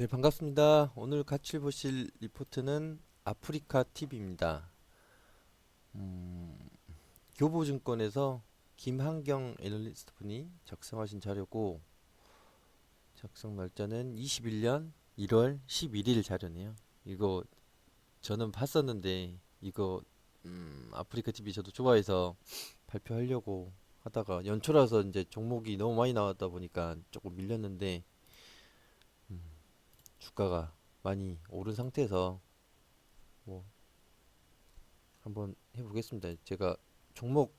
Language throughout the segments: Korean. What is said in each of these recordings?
네, 반갑습니다. 오늘 같이 보실 리포트는 아프리카 TV입니다. 음, 교보증권에서 김한경 애널리스트 분이 작성하신 자료고, 작성 날짜는 21년 1월 11일 자료네요. 이거 저는 봤었는데, 이거, 음, 아프리카 TV 저도 좋아해서 발표하려고 하다가 연초라서 이제 종목이 너무 많이 나왔다 보니까 조금 밀렸는데, 주가가 많이 오른 상태에서 뭐 한번 해보겠습니다. 제가 종목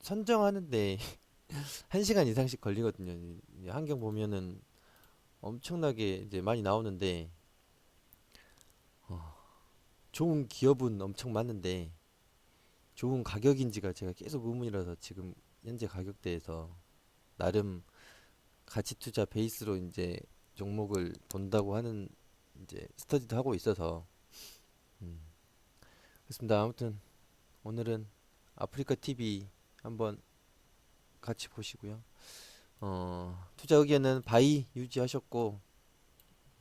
선정하는데 1시간 이상씩 걸리거든요. 한경 보면은 엄청나게 이제 많이 나오는데 어, 좋은 기업은 엄청 많은데 좋은 가격인지가 제가 계속 의문이라서 지금 현재 가격대에서 나름 가치 투자 베이스로 이제 종목을 본다고 하는 이제 스터디도 하고 있어서 음, 그렇습니다. 아무튼 오늘은 아프리카 TV 한번 같이 보시고요. 어, 투자 의견은 바이 유지하셨고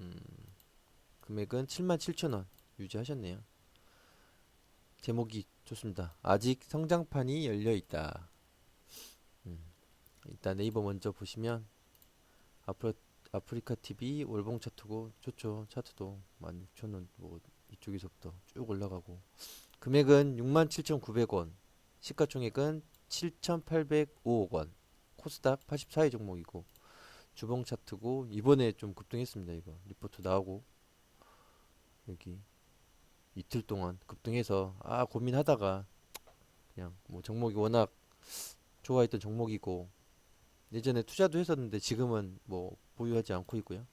음, 금액은 77,000원 유지하셨네요. 제목이 좋습니다. 아직 성장판이 열려 있다. 음, 일단 네이버 먼저 보시면 앞으로 아프리카 TV 월봉 차트고 좋죠. 차트도 16,000원 뭐 이쪽에서부터 쭉 올라가고 금액은 67,900원 시가총액은 7,805억 원 코스닥 84위 종목이고 주봉 차트고 이번에 좀 급등했습니다. 이거 리포트 나오고 여기 이틀 동안 급등해서 아 고민하다가 그냥 뭐 종목이 워낙 좋아했던 종목이고 예전에 투자도 했었는데 지금은 뭐 보유하지 않고 있고요.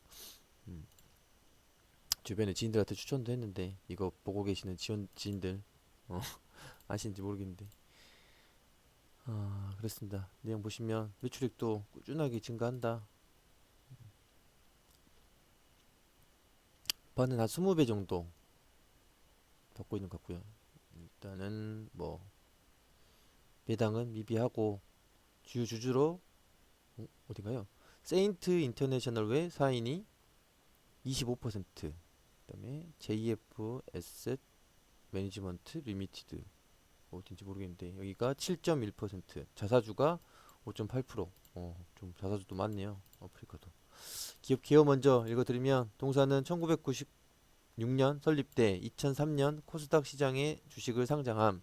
음. 주변에 지인들한테 추천도 했는데 이거 보고 계시는 지원 지인들 어, 아시는지 모르겠는데 아 그렇습니다. 내용 보시면 매출액도 꾸준하게 증가한다. 반은 한 20배 정도 받고 있는 것 같고요. 일단은 뭐 배당은 미비하고 주요 주주로 어, 어딘가요? 세인트 인터내셔널 외 사인이 25% 그다음에 JF 에셋 매니지먼트 리미티드. 어딘지 모르겠는데 여기가 7.1% 자사주가 5.8% 어, 좀 자사주도 많네요 아프리카도. 기업 개요 먼저 읽어드리면 동사는 1996년 설립돼 2003년 코스닥 시장에 주식을 상장함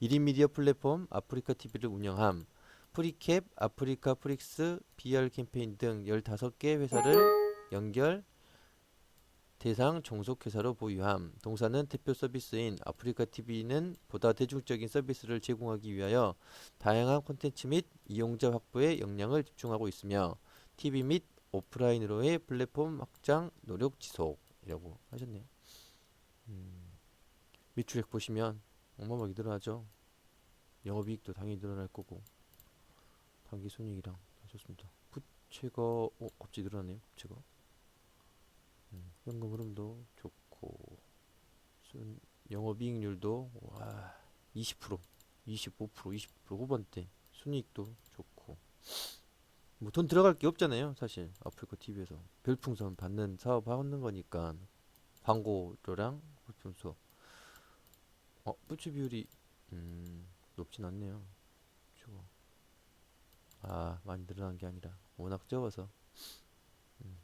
1인 미디어 플랫폼 아프리카 TV를 운영함 프리캡, 아프리카 프릭스, BR 캠페인 등 15개 회사를 연결 대상 종속 회사로 보유함. 동사는 대표 서비스인 아프리카 TV는 보다 대중적인 서비스를 제공하기 위하여 다양한 콘텐츠 및 이용자 확보에 역량을 집중하고 있으며 TV 및 오프라인으로의 플랫폼 확장 노력 지속이라고 하셨네요. 음, 매출액 보시면 어마어마하게 늘어나죠. 영업이익도 당연히 늘어날 거고 단기 손익이랑 다 좋습니다. 부채가 어 갑자기 늘어나네요. 부채가. 음, 현금 흐름도 좋고 순 영업이익률도 와 20% 25% 20% 후반대 순이익도 좋고. 뭐 돈 들어갈 게 없잖아요 사실. 아프리카 TV에서. 별풍선 받는 사업 하는 거니까. 광고료랑 별풍선 어 부채 비율이 음 높진 않네요 아 많이 늘어난 게 아니라 워낙 적어서 음.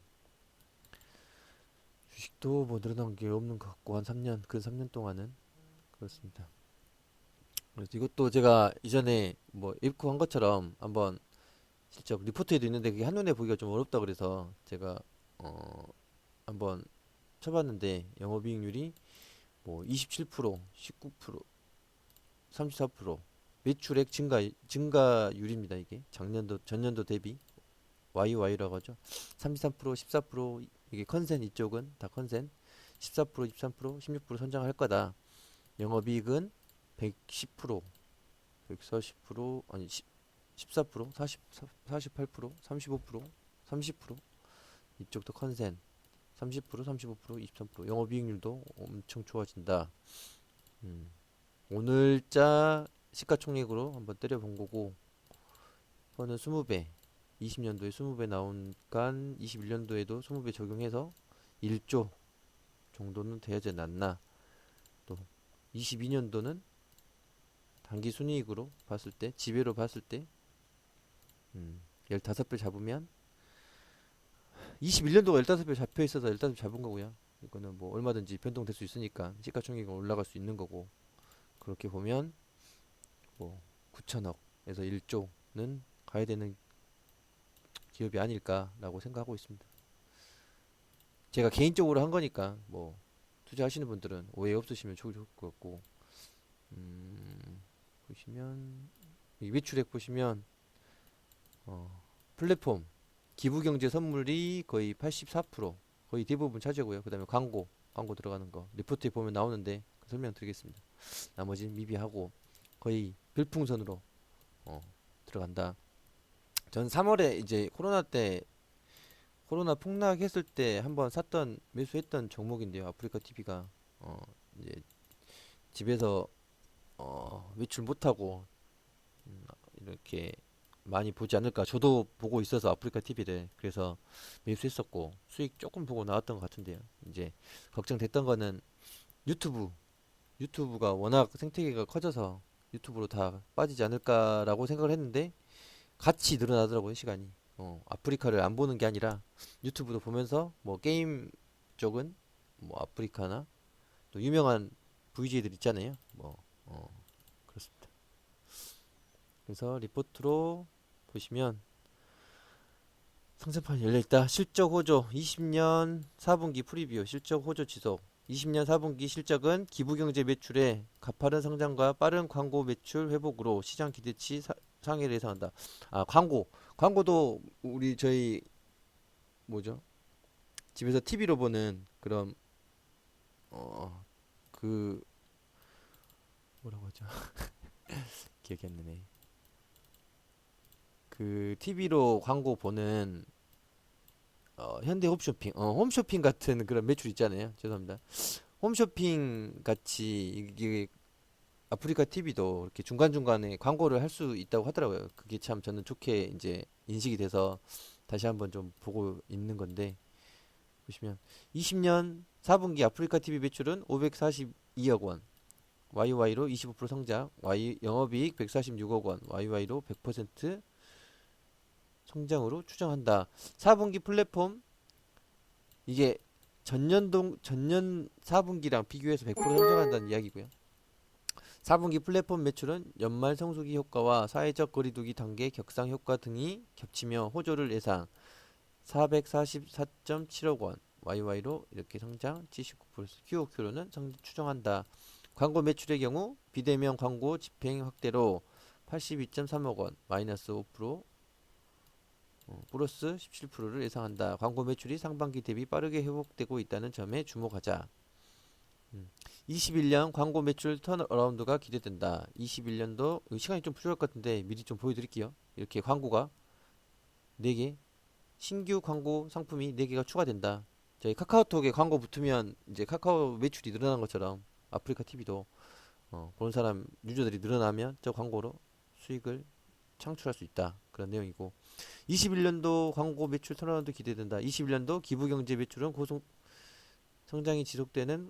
주식도 뭐 늘어난 게 없는 것 같고 한 3년 근 3년 동안은 그렇습니다. 그래서 이것도 제가 이전에 뭐 입고 한 것처럼 한번 실적 리포트에도 있는데 그게 한눈에 보기가 좀 어렵다 그래서 제가 어 한번 쳐봤는데 영업이익률이 뭐 27%, 19%, 34% 매출액 증가 증가율입니다 이게. 작년도 전년도 대비. YY라고 하죠. 33% 14% 이게 컨센 이쪽은 다 컨센. 14% 23% 16% 선장할 거다. 영업이익은 110% 140% 아니 10, 14% 40 48% 35% 30% 이쪽도 컨센. 30% 35% 23% 영업이익률도 엄청 좋아진다. 음. 오늘자 시가총액으로 한번 때려본 거고 그거는 20배 20년도에 20배 나온 간 21년도에도 20배 적용해서 1조 정도는 되지 않나. 또 22년도는 단기 순이익으로 봤을 때 지배로 봤을 때 음, 15배 잡으면 21년도가 15배 잡혀 있어서 15배 잡은 거고요. 이거는 뭐 얼마든지 변동될 수 있으니까 시가총액은 올라갈 수 있는 거고 그렇게 보면 뭐 9천억에서 1조는 가야 되는 기업이 아닐까라고 생각하고 있습니다. 제가 개인적으로 한 거니까 뭐 투자하시는 분들은 오해 없으시면 좋을 것 같고 음, 보시면 이 매출액 보시면 어, 플랫폼 기부경제 선물이 거의 84% 거의 대부분 차지하고요. 그 다음에 광고 광고 들어가는 거 리포트에 보면 나오는데 그 설명 드리겠습니다. 나머지는 미비하고 거의 별풍선으로 어, 들어간다. 전 3월에 이제 코로나 때 코로나 폭락했을 때 한번 샀던 매수했던 종목인데요. 아프리카 TV가 어 이제 집에서 어 외출 못하고 음, 이렇게 많이 보지 않을까. 저도 보고 있어서 아프리카 TV를 그래서 매수했었고 수익 조금 보고 나왔던 것 같은데요. 이제 걱정됐던 거는 유튜브 유튜브가 워낙 생태계가 커져서 유튜브로 다 빠지지 않을까라고 생각을 했는데 같이 늘어나더라고요 시간이. 어, 아프리카를 안 보는 게 아니라 유튜브도 보면서 뭐 게임 쪽은 뭐 아프리카나 또 유명한 VJ들 있잖아요. 뭐 어, 그렇습니다. 그래서 리포트로 보시면 상세판 열려있다. 실적 호조 20년 4분기 프리뷰 실적 호조 지속 20년 4분기 실적은 기부경제 매출의 가파른 성장과 빠른 광고 매출 회복으로 시장 기대치 사- 상회를 예상한다. 아 광고 광고도 우리 저희 뭐죠? 집에서 TV로 보는 그런 어 그 뭐라고 하죠? 기억이 안 나네. 그 TV로 광고 보는 어, 현대 홈쇼핑, 어, 홈쇼핑 같은 그런 매출 있잖아요. 죄송합니다. 홈쇼핑 같이 이게 아프리카 TV도 이렇게 중간중간에 광고를 할 수 있다고 하더라고요. 그게 참 저는 좋게 이제 인식이 돼서 다시 한번 좀 보고 있는 건데 보시면 20년 4분기 아프리카 TV 매출은 542억 원, YY로 25% 성장, Y 영업이익 146억 원, YY로 100% 성장으로 추정한다. 4분기 플랫폼 이게 전년동 전년 4분기랑 비교해서 100% 성장한다는 이야기고요. 4분기 플랫폼 매출은 연말 성수기 효과와 사회적 거리두기 단계 격상 효과 등이 겹치며 호조를 예상 444.7억 원 YY로 이렇게 성장 79% QOQ로는 성 추정한다. 광고 매출의 경우 비대면 광고 집행 확대로 82.3억 원 마이너스 5% 어, 플러스 17%를 예상한다. 광고 매출이 상반기 대비 빠르게 회복되고 있다는 점에 주목하자. 음. 21년 광고 매출 턴어라운드가 기대된다. 21년도 시간이 좀 부족할 것 같은데 미리 좀 보여드릴게요. 이렇게 광고가 4개 신규 광고 상품이 4개가 추가된다. 저희 카카오톡에 광고 붙으면 이제 카카오 매출이 늘어난 것처럼 아프리카 TV도 어, 보는 사람 유저들이 늘어나면 저 광고로 수익을 창출할 수 있다. 그런 내용이고 21년도 광고 매출 턴어라운드 기대된다. 21년도 기부 경제 매출은 고성 성장이 지속되는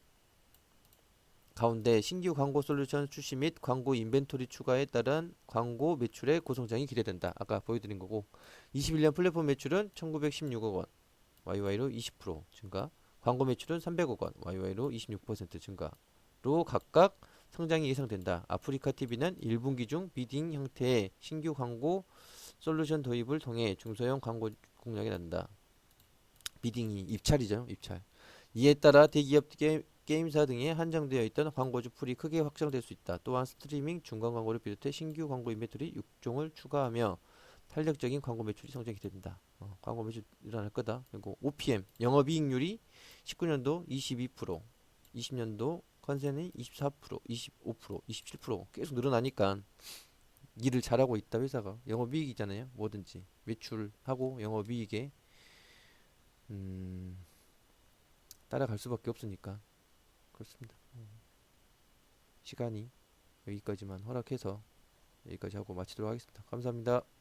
가운데 신규 광고 솔루션 출시 및 광고 인벤토리 추가에 따른 광고 매출의 고성장이 기대된다. 아까 보여드린 거고 21년 플랫폼 매출은 1916억 원 YY로 20% 증가 광고 매출은 300억 원 YY로 26% 증가로 각각 성장이 예상된다. 아프리카 TV는 1분기 중 비딩 형태의 신규 광고 솔루션 도입을 통해 중소형 광고 공략이 난다. 비딩이 입찰이죠. 입찰. 이에 따라 대기업 게, 게임사 등에 한정되어 있던 광고주 풀이 크게 확장될 수 있다. 또한 스트리밍 중간 광고를 비롯해 신규 광고 인벤토리 6종을 추가하며 탄력적인 광고 매출이 성장이 기대된다. 어, 광고 매출 일어날 거다. 그리고 OPM 영업이익률이 19년도 22%, 20년도 컨센이 24%, 25%, 27% 계속 늘어나니까 일을 잘하고 있다 회사가 영업이익이잖아요. 뭐든지 매출하고 영업이익에 음, 따라갈 수밖에 없으니까 그렇습니다. 음. 시간이 여기까지만 허락해서 여기까지 하고 마치도록 하겠습니다. 감사합니다.